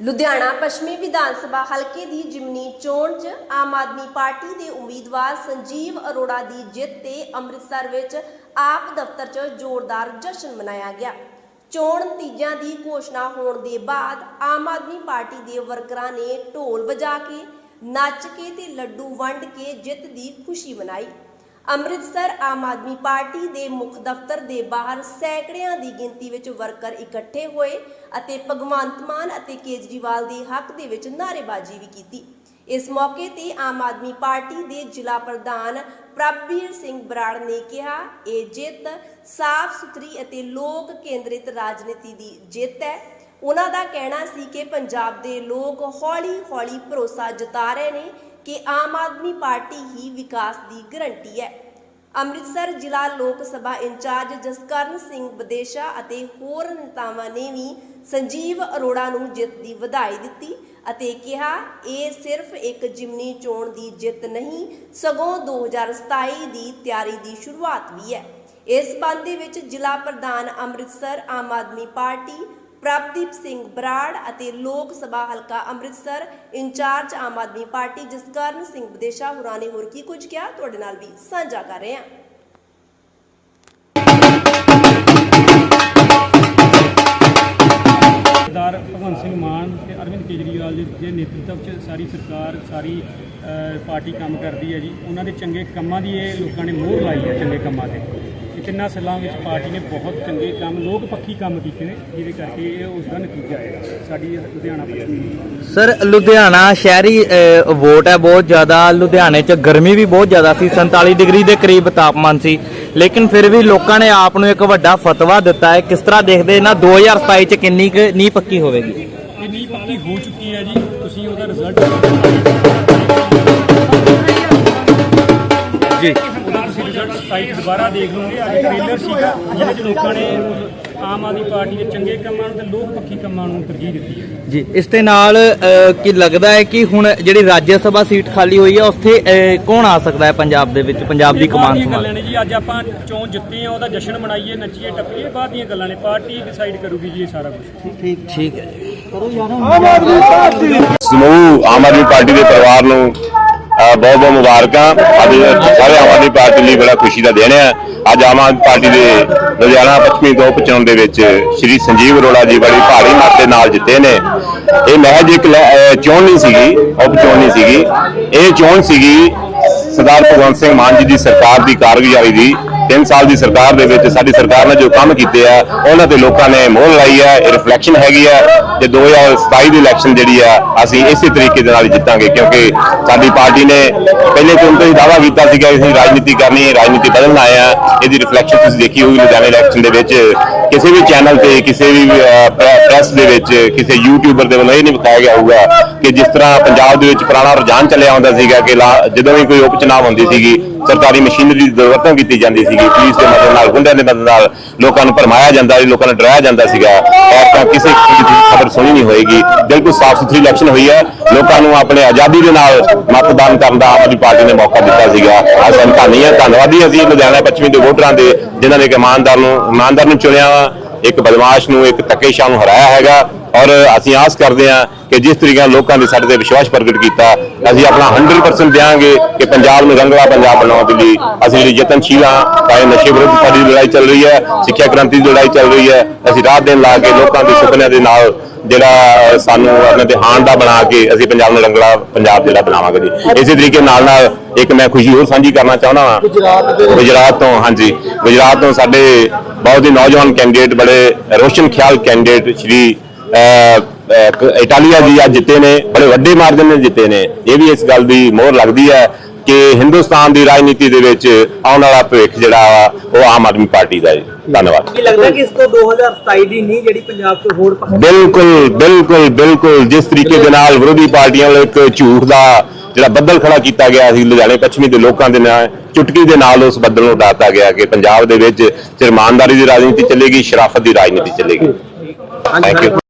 ਲੁਧਿਆਣਾ ਪੱਛਮੀ ਵਿਧਾਨ ਸਭਾ ਹਲਕੇ ਦੀ ਜਿਮਨੀ ਚੋਣ 'ਚ ਆਮ ਆਦਮੀ ਪਾਰਟੀ ਦੇ ਉਮੀਦਵਾਰ ਸੰਜੀਵ ਅਰੋੜਾ ਦੀ ਜਿੱਤ ਤੇ ਅੰਮ੍ਰਿਤਸਰ ਵਿੱਚ ਆਪ ਦਫ਼ਤਰ 'ਚ ਜ਼ੋਰਦਾਰ ਜਸ਼ਨ ਮਨਾਇਆ ਗਿਆ। ਚੋਣ ਨਤੀਜਿਆਂ ਦੀ ਘੋਸ਼ਣਾ ਹੋਣ ਦੇ ਬਾਅਦ ਆਮ ਆਦਮੀ ਪਾਰਟੀ ਦੇ ਵਰਕਰਾਂ ਨੇ ਢੋਲ ਵਜਾ ਕੇ, ਨੱਚ ਕੇ ਤੇ ਲੱਡੂ ਵੰਡ ਕੇ ਜਿੱਤ ਦੀ ਖੁਸ਼ੀ ਮਨਾਈ। ਅੰਮ੍ਰਿਤਸਰ ਆਮ ਆਦਮੀ ਪਾਰਟੀ ਦੇ ਮੁੱਖ ਦਫ਼ਤਰ ਦੇ ਬਾਹਰ ਸੈਂਕੜਿਆਂ ਦੀ ਗਿਣਤੀ ਵਿੱਚ ਵਰਕਰ ਇਕੱਠੇ ਹੋਏ ਅਤੇ ਭਗਵੰਤ ਮਾਨ ਅਤੇ ਕੇਜਰੀਵਾਲ ਦੇ ਹੱਕ ਦੇ ਵਿੱਚ ਨਾਅਰੇਬਾਜ਼ੀ ਵੀ ਕੀਤੀ। ਇਸ ਮੌਕੇ ਤੇ ਆਮ ਆਦਮੀ ਪਾਰਟੀ ਦੇ ਜ਼ਿਲ੍ਹਾ ਪ੍ਰਧਾਨ ਪ੍ਰਭਵੀਰ ਸਿੰਘ ਬਰਾੜ ਨੇ ਕਿਹਾ, ਇਹ ਜਿੱਤ ਸਾਫ਼ ਸੁਥਰੀ ਅਤੇ ਲੋਕ ਕੇਂਦਰਿਤ ਰਾਜਨੀਤੀ ਦੀ ਜਿੱਤ ਹੈ। ਉਹਨਾਂ ਦਾ ਕਹਿਣਾ ਸੀ ਕਿ ਪੰਜਾਬ ਦੇ ਲੋਕ ਹੌਲੀ-ਹੌਲੀ ਭਰੋਸਾ ਜਤਾ ਰਹੇ ਨੇ ਕਿ ਆਮ ਆਦਮੀ ਪਾਰਟੀ ਹੀ ਵਿਕਾਸ ਦੀ ਗਰੰਟੀ ਹੈ। ਅੰਮ੍ਰਿਤਸਰ ਜ਼ਿਲ੍ਹਾ ਲੋਕ ਸਭਾ ਇੰਚਾਰਜ ਜਸਕਰਨ ਸਿੰਘ ਬਦੇਸ਼ਾ ਅਤੇ ਹੋਰ ਨੇਤਾਵਾਂ ਨੇ ਵੀ ਸੰਜੀਵ ਅਰੋੜਾ ਨੂੰ ਜਿੱਤ ਦੀ ਵਧਾਈ ਦਿੱਤੀ ਅਤੇ ਕਿਹਾ, ਇਹ ਸਿਰਫ ਇੱਕ ਜਿਮਨੀ ਚੋਣ ਦੀ ਜਿੱਤ ਨਹੀਂ, ਸਗੋਂ 2027 ਦੀ ਤਿਆਰੀ ਦੀ ਸ਼ੁਰੂਆਤ ਵੀ ਹੈ। ਇਸ ਸੰਬੰਧ ਵਿੱਚ ਜ਼ਿਲ੍ਹਾ ਪ੍ਰਧਾਨ ਅੰਮ੍ਰਿਤਸਰ ਆਮ ਆਦਮੀ ਪਾਰਟੀ ਪ੍ਰਭਦੀਪ ਸਿੰਘ ਬਰਾੜ ਅਤੇ ਲੋਕ ਸਭਾ ਹਲਕਾ ਅੰਮ੍ਰਿਤਸਰ ਇੰਚਾਰਜ ਆਮ ਆਦਮੀ ਪਾਰਟੀ ਜਸਕਰਨ ਸਿੰਘ ਵਿਦੇਸ਼ਾ ਹੋਰਾਂ ਨੇ ਹੋਰ ਕੀ ਕੁਝ ਕਿਹਾ? ਤੁਹਾਡੇ ਨਾਲ ਵੀ ਸਾਂਝਾ ਕਰ ਰਹੇ ਹਾਂ। ਸਰਦਾਰ ਭਗਵੰਤ ਸਿੰਘ ਮਾਨ ਤੇ ਅਰਵਿੰਦ ਕੇਜਰੀਵਾਲ ਜੀ ਦੇ ਨੇਤਰਤਵ 'ਚ ਸਾਰੀ ਸਰਕਾਰ, ਸਾਰੀ ਪਾਰਟੀ ਕੰਮ ਕਰਦੀ ਹੈ ਜੀ। ਉਹਨਾਂ ਦੇ ਚੰਗੇ ਕੰਮਾਂ ਦੀ ਇਹ ਲੋਕਾਂ ਨੇ ਮੋਹਰ ਲਾਈ ਹੈ, ਚੰਗੇ ਕੰਮਾਂ ਤੇ। ਇਹ ਤਿੰਨਾਂ ਸਾਲਾਂ ਵਿੱਚ ਪਾਰਟੀ ਨੇ ਬਹੁਤ ਚੰਗੇ ਕੰਮ ਲੋਕ ਪੱਖੀ ਕੰਮ ਕੀਤੇ ਨੇ ਜਿਹਦੇ ਕਰਕੇ ਇਹ ਉਸ ਦਾ ਨਤੀਜਾ ਹੈ ਸਾਡੀ ਲੁਧਿਆਣਾ ਸਰ ਲੁਧਿਆਣਾ ਸ਼ਹਿਰੀ ਵੋਟ ਹੈ ਬਹੁਤ ਜ਼ਿਆਦਾ। ਲੁਧਿਆਣੇ 'ਚ ਗਰਮੀ ਵੀ ਬਹੁਤ ਜ਼ਿਆਦਾ ਸੀ 47 ਡਿਗਰੀ ਦੇ ਕਰੀਬ ਤਾਪਮਾਨ ਸੀ। ਲੇਕਿਨ ਫਿਰ ਵੀ ਲੋਕਾਂ ਨੇ ਆਪ ਨੂੰ ਇੱਕ ਵੱਡਾ ਫਤਵਾ ਦਿੱਤਾ ਹੈ। ਕਿਸ ਤਰ੍ਹਾਂ ਦੇਖਦੇ ਨਾ 2027 'ਚ ਕਿੰਨੀ ਕੁ ਨੀਂਹ ਪੱਕੀ ਹੋਵੇਗੀ? ਇਹ ਨੀਂਹ ਪੱਕੀ ਹੋ ਚੁੱਕੀ ਹੈ ਜੀ। ਤੁਸੀਂ ਉਹਦਾ ਰਿਜ਼ਲਟ ਜੀ। ਸਾਈਟ ਦੁਬਾਰਾ ਦੇਖ ਲਓਗੇ ਅੱਜ ਟ੍ਰੇਲਰ ਸੀਗਾ ਜਿਹਦੇ 'ਚ ਲੋਕਾਂ ਨੇ ਆਮ ਆਦਮੀ ਪਾਰਟੀ ਦੇ ਚੰਗੇ ਕੰਮਾਂ ਨੂੰ ਤੇ ਲੋਕ ਪੱਖੀ ਕੰਮਾਂ ਨੂੰ ਤਰਜੀਹ ਦਿੱਤੀ ਹੈ। ਜੀ ਇਸ ਦੇ ਨਾਲ ਅ, ਕੀ ਲੱਗਦਾ ਹੈ ਕਿ ਹੁਣ ਜਿਹੜੀ ਰਾਜ ਸਭਾ ਸੀਟ ਖਾਲੀ ਹੋਈ ਹੈ ਉੱਥੇ ਅ, ਕੌਣ ਆ ਸਕਦਾ ਹੈ ਪੰਜਾਬ ਦੇ ਵਿੱਚ ਪੰਜਾਬ ਦੀ ਕਮਾਨ ਦੀਆਂ ਸੰਭਾਲ? ਗੱਲਾਂ ਨੇ ਜੀ ਅੱਜ ਆਪਾਂ ਚੋਣ ਜਿੱਤੇ ਆ ਉਹਦਾ ਜਸ਼ਨ ਮਨਾਈਏ ਨੱਚੀਏ ਟੱਪੀਏ ਬਾਅਦ ਦੀਆਂ ਗੱਲਾਂ ਨੇ। ਪਾਰਟੀ ਡਿਸਾਈਡ ਕਰੂਗੀ ਜੀ ਇਹ ਸਾਰਾ ਕੁਝ ਠੀਕ ਹੈ ਜੀ। ਸਮੂਹ ਆਮ ਆਦਮੀ ਪਾਰਟੀ ਦੇ ਪਰਿਵਾਰ ਨੂੰ ਬਹੁਤ ਬਹੁਤ ਮੁਬਾਰਕਾਂ। ਅੱਜ ਸਾਰੇ ਆਮ ਆਦਮੀ ਪਾਰਟੀ ਲਈ ਬੜਾ ਖੁਸ਼ੀ ਦਾ ਦਿਨ ਹੈ ਅੱਜ ਆਮ ਆਦਮੀ ਪਾਰਟੀ ਦੇ ਲੁਧਿਆਣਾ ਪੱਛਮੀ ਤੋਂ ਉਪਚੁਣਾਵ ਦੇ ਵਿੱਚ ਸ਼੍ਰੀ ਸੰਜੀਵ ਅਰੋੜਾ ਜੀ ਬੜੀ ਭਾਰੀ ਮਤ ਦੇ ਨਾਲ ਜਿੱਤੇ ਨੇ। ਇਹ ਮਹਿਜ ਇੱਕ ਲੈ- ਚੋਣ ਨਹੀਂ ਸੀਗੀ ਉਪਚੋਣ ਨਹੀਂ ਸੀਗੀ। ਇਹ ਚੋਣ ਸੀਗੀ ਸਰਦਾਰ ਭਗਵੰਤ ਸਿੰਘ ਮਾਨ ਜੀ ਦੀ ਸਰਕਾਰ ਦੀ ਕਾਰਗੁਜ਼ਾਰੀ ਦੀ। 3 ਸਾਲ ਦੀ ਸਰਕਾਰ ਦੇ ਵਿੱਚ ਸਾਡੀ ਸਰਕਾਰ ਨੇ ਜੋ ਕੰਮ ਕੀਤੇ ਆ, ਉਹਨਾਂ ਤੇ ਲੋਕਾਂ ਨੇ ਮੋਹਰ ਲਾਈ ਹੈ ਇਹ ਰਿਫਲੈਕਸ਼ਨ ਹੈਗੀ ਆ ਤੇ 2027 ਦੀ ਇਲੈਕਸ਼ਨ ਜਿਹੜੀ ਆ, ਅਸੀਂ ਇਸੇ ਤਰੀਕੇ ਦੇ ਨਾਲ ਜਿੱਤਾਂਗੇ ਕਿਉਂਕਿ ਸਾਡੀ ਪਾਰਟੀ ਨੇ ਪਹਿਲੇ ਤੋਂ ਹੀ ਦਾਅਵਾ ਕੀਤਾ ਸੀਗਾ ਕਿ ਅਸੀਂ ਰਾਜਨੀਤੀ ਕਰਨੀ ਹੈ, ਰਾਜਨੀਤੀ ਬਦਲਣ ਆਏ ਆ, ਇਹਦੀ ਰਿਫਲੈਕਸ਼ਨ ਤੁਸੀਂ ਦੇਖੀ ਹੋਈ ਲੁਧਿਆਣਾ ਇਲੈਕਸ਼ਨ ਦੇ ਵਿੱਚ। ਕਿਸੇ ਵੀ ਚੈਨਲ ਤੇ, ਕਿਸੇ ਵੀ ਪ੍ਰੈਸ ਦੇ ਵਿੱਚ, ਕਿਸੇ ਯੂਟਿਊਬਰ ਦੇ ਵੱਲੋਂ ਇਹ ਨਹੀਂ ਬਤਾਇਆ ਗਿਆ ਹੋਊਗਾ ਕਿ ਜਿਸ ਤਰ੍ਹਾਂ ਪੰਜਾਬ ਦੇ ਵਿੱਚ ਪੁਰਾਣਾ ਰੁਝਾਨ ਚੱਲਿਆ ਆਉਂਦਾ ਸੀਗਾ ਕਿ ਲਾ- ਜਦੋਂ ਵੀ ਕੋਈ ਉਪਚੁਣਾਵ ਹੁੰਦੀ ਸੀਗੀ, ਸਰਕਾਰੀ ਮਸ਼ੀਨਰੀ ਦੀ ਦੁਰਵਰਤੋਂ ਕੀਤੀ ਜਾਂਦੀ ਸੀਗੀ ਪੁਲਿਸ ਦੇ ਮਦਦ ਨਾਲ ਗੁੰਡਿਆਂ ਦੇ ਮਦਦ ਨਾਲ ਲੋਕਾਂ ਨੂੰ ਭਰਮਾਇਆ ਜਾਂਦਾ ਸੀ ਲੋਕਾਂ ਨੂੰ ਡਰਾਇਆ ਜਾਂਦਾ ਸੀਗਾ। ਔਰ ਤਾਂ ਕਿਸੇ ਚੀਜ਼ ਦੀ ਖਬਰ ਸੁਣੀ ਨਹੀਂ ਹੋਏਗੀ। ਬਿਲਕੁਲ ਸਾਫ਼ ਸੁਥਰੀ ਇਲੈਕਸ਼ਨ ਹੋਈ ਹੈ। ਲੋਕਾਂ ਨੂੰ ਆਪਣੇ ਆਜ਼ਾਦੀ ਦੇ ਨਾਲ ਮਤਦਾਨ ਕਰਨ ਦਾ ਆਮ ਆਦਮੀ ਪਾਰਟੀ ਨੇ ਮੌਕਾ ਦਿੱਤਾ ਸੀਗਾ। ਅੱਜ ਸਾਨੂੰ ਧੰਨੀ ਹੈ। ਧੰਨਵਾਦੀ ਅਸੀਂ ਲੁਧਿਆਣਾ ਪੱਛਮੀ ਦੇ ਵੋਟਰਾਂ ਦੇ, ਜਿਨ੍ਹਾਂ ਨੇ ਇੱਕ ਇਮਾਨਦਾਰ ਨੂੰ ਇਮਾਨਦਾਰ ਨੂੰ ਚੁਣਿਆ ਵਾ ਇੱਕ ਬਦਮਾਸ਼ ਨੂੰ, ਇੱਕ ਧੱਕੇਸ਼ਾਹ ਨੂੰ ਹਰਾਇਆ ਹੈਗਾ। ਔਰ ਅਸੀਂ ਆਸ ਕਰਦੇ ਹਾਂ ਕਿ ਜਿਸ ਤਰੀਕੇ ਨਾਲ ਲੋਕਾਂ ਨੇ ਸਾਡੇ ਤੇ ਵਿਸ਼ਵਾਸ ਪ੍ਰਗਟ ਕੀਤਾ ਅਸੀਂ ਆਪਣਾ 100% ਦਿਆਂਗੇ ਕਿ ਪੰਜਾਬ ਨੂੰ ਰੰਗਲਾ ਪੰਜਾਬ ਬਣਾਉਣ ਦੇ ਲਈ ਅਸੀਂ ਜਿਹੜੀ ਯਤਨਸ਼ੀਲ ਹਾਂ ਚਾਹੇ ਨਸ਼ੇ ਵਿਰੁੱਧ ਸਾਡੀ ਲੜਾਈ ਚੱਲ ਰਹੀ ਹੈ ਸਿੱਖਿਆ ਕ੍ਰਾਂਤੀ ਦੀ ਲੜਾਈ ਚੱਲ ਰਹੀ ਹੈ ਅਸੀਂ ਰਾਤ ਦਿਨ ਲਾ ਕੇ ਲੋਕਾਂ ਦੇ ਸੁਪਨਿਆਂ ਦੇ ਨਾਲ ਜਿਹੜਾ ਸਾਨੂੰ ਆਪਣੇ ਹਾਣ ਦਾ ਬਣਾ ਕੇ ਅਸੀਂ ਪੰਜਾਬ ਨੂੰ ਰੰਗਲਾ ਪੰਜਾਬ ਜਿਹੜਾ ਬਣਾਵਾਂਗੇ ਜੀ। ਇਸੇ ਤਰੀਕੇ ਨਾਲ ਨਾਲ ਇੱਕ ਮੈਂ ਖੁਸ਼ੀ ਹੋਰ ਸਾਂਝੀ ਕਰਨਾ ਚਾਹੁੰਦਾ ਹਾਂ। ਗੁਜਰਾਤ ਤੋਂ ਹਾਂਜੀ। ਗੁਜਰਾਤ ਤੋਂ ਸਾਡੇ ਬਹੁਤ ਹੀ ਨੌਜਵਾਨ ਕੈਂਡੀਡੇਟ ਬੜੇ ਰੋਸ਼ਨ ਖਿਆਲ ਕੈਂਡੀਡੇਟ ਸ਼੍ਰੀ ਇਟਾਲੀਆ ਜੀ ਅੱਜ ਜਿੱਤੇ ਨੇ ਬੜੇ ਵੱਡੇ ਮਾਰਜਨ ਨਾਲ ਜਿੱਤੇ ਨੇ। ਇਹ ਵੀ ਇਸ ਗੱਲ ਦੀ ਮੋਹਰ ਲੱਗਦੀ ਹੈ ਕਿ ਹਿੰਦੁਸਤਾਨ ਦੀ ਰਾਜਨੀਤੀ ਦੇ ਵਿੱਚ ਆਉਣ ਵਾਲਾ ਭਵਿੱਖ ਜਿਹੜਾ ਉਹ ਆਮ ਆਦਮੀ ਪਾਰਟੀ ਦਾ ਹੈ। ਧੰਨਵਾਦ। ਕੀ ਲੱਗਦਾ ਕਿ ਇਸ ਤੋਂ 2027 ਦੀ ਨਹੀਂ ਜਿਹੜੀ ਪੰਜਾਬ ਤੋਂ ਪਾ- ਬਿਲਕੁਲ ਬਿਲਕੁਲ ਬਿਲਕੁਲ। ਜਿਸ ਤਰੀਕੇ ਦੇ ਨਾਲ ਵਿਰੋਧੀ ਪਾਰਟੀਆਂ ਵੱਲੋਂ ਇੱਕ ਝੂਠ ਦਾ ਜਿਹੜਾ ਬੱਦਲ ਖੜਾ ਕੀਤਾ ਗਿਆ ਸੀ ਲੁਧਿਆਣੇ ਪੱਛਮੀ ਦੇ ਲੋਕਾਂ ਦੇ ਨਾਲ ਚੁਟਕੀ ਦੇ ਨਾਲ ਉਸ ਬੱਦਲ ਨੂੰ ਉਡਾਤਾ ਗਿਆ ਕਿ ਪੰਜਾਬ ਦੇ ਵਿੱਚ ਸਿਰਫ ਇਮਾਨਦਾਰੀ ਦੀ ਰਾਜਨੀਤੀ ਚੱਲੇਗੀ ਸ਼ਰਾਫਤ ਦੀ ਰਾਜਨੀਤੀ ਚੱਲੇਗੀ। Thank you.